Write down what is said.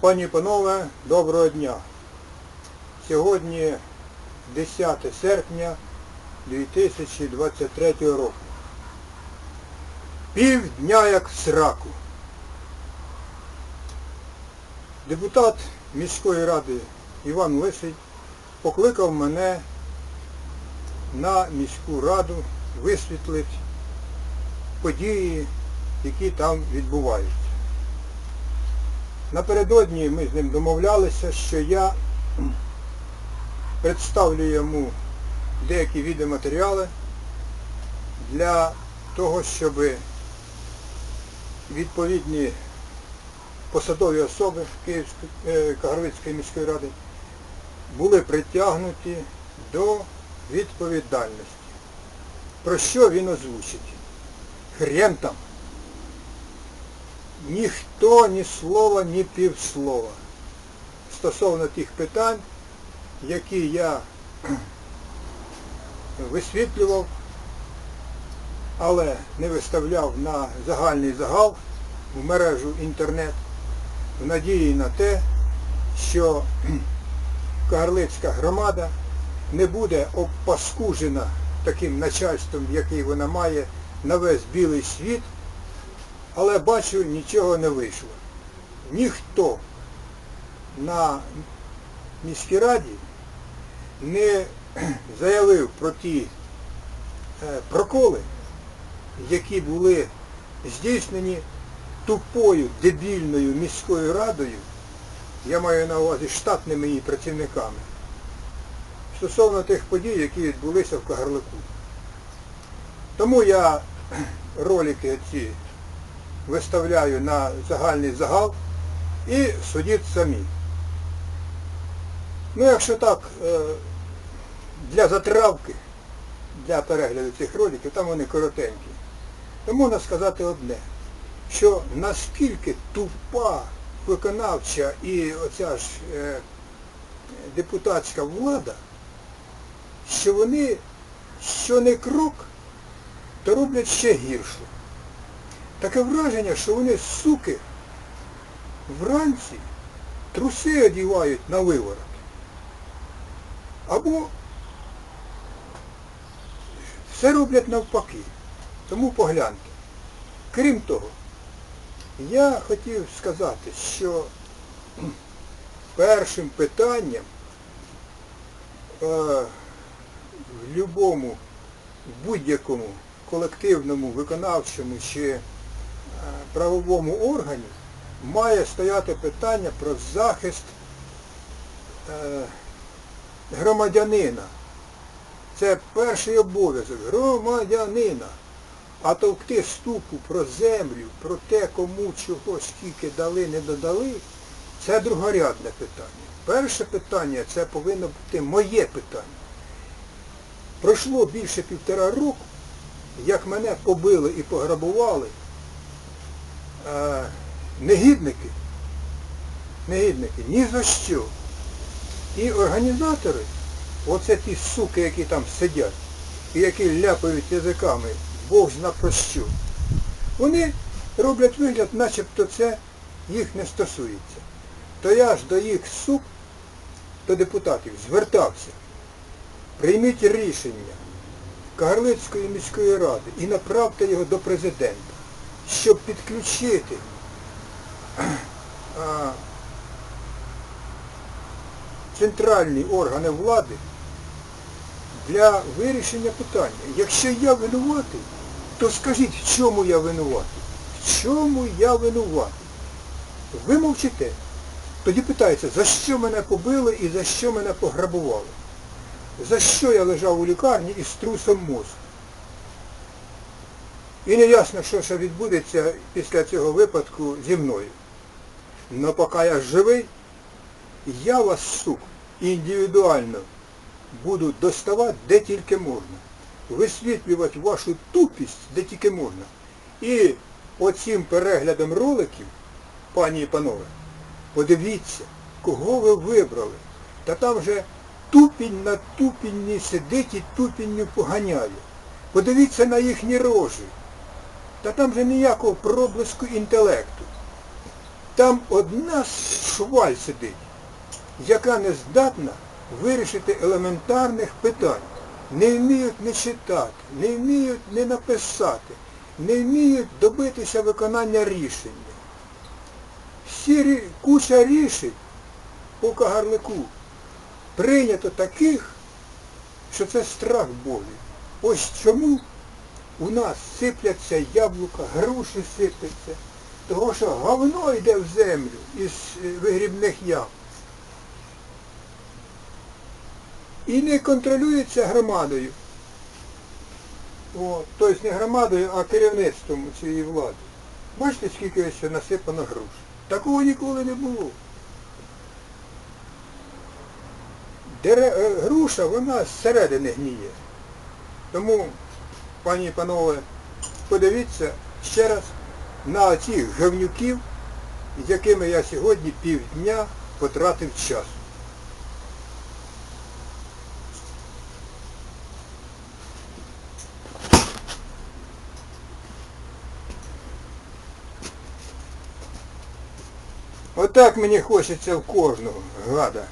Пані і панове, доброго дня. Сьогодні 10 серпня 2023 року. Півдня як в сраку. Депутат міської ради Іван Лисий покликав мене на міську раду висвітлити події, які там відбуваються. Напередодні ми з ним домовлялися, що я представлю йому деякі відеоматеріали для того, щоб відповідні посадові особи Київської е, Кагарлицької міської ради були притягнуті до відповідальності. Про що він озвучить? Хрен там. Ніхто ні слова, ні півслова. Стосовно тих питань, які я висвітлював, але не виставляв на загальний загал в мережу інтернет в надії на те, що Кагарлицька громада не буде обпаскужена таким начальством, який вона має на весь білий світ, але бачу, нічого не вийшло. Ніхто на міській раді не заявив про ті е, проколи, які були здійснені тупою, дебільною міською радою, я маю на увазі штатними її працівниками, стосовно тих подій, які відбулися в Кагарлику. Тому я ролики ці виставляю на загальний загал і судіть самі. Ну, якщо так, е, для затравки, для перегляду цих роликів, там вони коротенькі, то можна сказати одне, що наскільки тупа виконавча і оця ж е, депутатська влада, що вони, що не крок, то роблять ще гірше. Таке враження, що вони, суки, вранці труси одівають на виворот. Або все роблять навпаки. Тому погляньте. Крім того, я хотів сказати, що першим питанням е, в будь-якому, будь-якому колективному, виконавчому чи правовому органі має стояти питання про захист е, громадянина. Це перший обов'язок громадянина. А товкти ступу про землю, про те, кому чого скільки дали, не додали, це другорядне питання. Перше питання це повинно бути моє питання. Пройшло більше півтора року, як мене побили і пограбували негідники, негідники, ні за що. І організатори, оце ті суки, які там сидять, і які ляпають язиками, Бог зна про що, вони роблять вигляд, начебто це їх не стосується. То я ж до їх сук, до депутатів, звертався. Прийміть рішення Кагарлицької міської ради і направте його до президента, щоб підключити центральні органи влади для вирішення питання. Якщо я винуватий, то скажіть, в чому я винуватий? В чому я винуватий? Ви мовчите. Тоді питається, за що мене побили і за що мене пограбували? За що я лежав у лікарні із трусом мозку? І не ясно, що ще відбудеться після цього випадку зі мною. Но поки я живий, я вас, сук, індивідуально буду доставати де тільки можна. Висвітлювати вашу тупість де тільки можна. І оцим переглядом роликів, пані і панове, подивіться, кого ви вибрали. Та там же тупінь на тупінні сидить і тупінню поганяє. Подивіться на їхні рожі. Та там же ніякого проблиску інтелекту. Там одна шваль сидить, яка не здатна вирішити елементарних питань. Не вміють не читати, не вміють не написати, не вміють добитися виконання рішення. Всі куча рішень по кагарлику прийнято таких, що це страх болі. Ось чому у нас сипляться яблука, груші сипляться, того що говно йде в землю із е, вигрібних ям. І не контролюється громадою. Тобто не громадою, а керівництвом цієї влади. Бачите, скільки ось насипано груш. Такого ніколи не було. Е, Груша, вона зсередини гніє. Тому, пані і панове, подивіться ще раз на цих говнюків, з якими я сьогодні півдня потратив час. Отак мені хочеться в кожного, гада.